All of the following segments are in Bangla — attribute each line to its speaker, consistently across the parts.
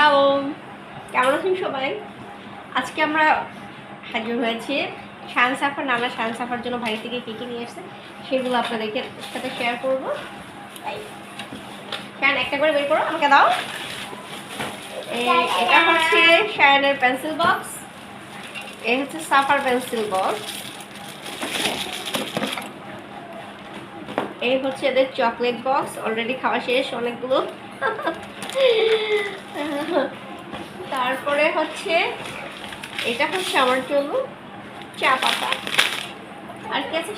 Speaker 1: হ্যালো কেমন আছেন সবাই? আজকে আমরা হাজির হয়েছি শান সাফার, নানা শান সাফার জন্য বাড়ি থেকে কী কী নিয়ে এসছে সেগুলো আপনাদেরকে সাথে শেয়ার করব। তাই শান, একটা করে বের করো, আমাকে দাও। এটা হচ্ছে শায়নের পেন্সিল বক্স এই হচ্ছে সাফার পেন্সিল বক্স এই হচ্ছে এদের চকলেট বক্স অলরেডি খাওয়া শেষ অনেকগুলো। হচ্ছে, এটা হচ্ছে আমার জন্য চা পাতা। আর কি আছে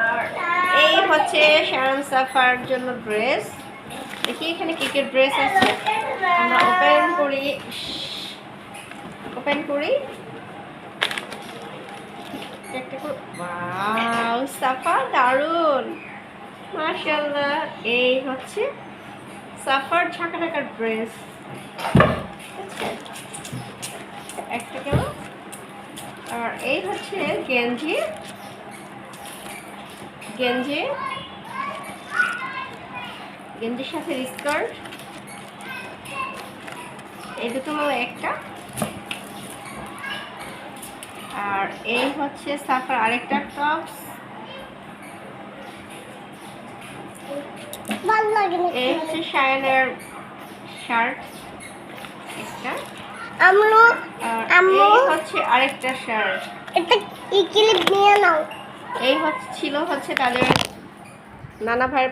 Speaker 1: আর এই হচ্ছে শ্যান সাফার জন্য ড্রেস। দেখি এখানে কি কি ড্রেস আছে। আমরা ওপেন করি। ওপেন করি। সাফা দারুণ মাশাআল্লাহ। এই হচ্ছে সাফার ঝাঁকা ঢাকার ড্রেস একটা গেল আর এই হচ্ছে গেঞ্জি গেঞ্জি গেঞ্জির সাথে স্কার্ট এই দুটো হলো একটা। আর এই হচ্ছে সাফার আরেকটা টপস এই হচ্ছে শায়নের শার্ট একটা।
Speaker 2: আমলো
Speaker 1: আমলো হচ্ছে আরেকটা শার্ট।
Speaker 2: এটা ই ক্লিপ নিয়ে নাও।
Speaker 1: এই হচ্ছে ছিল হচ্ছে তাদের নানা ভাইয়ের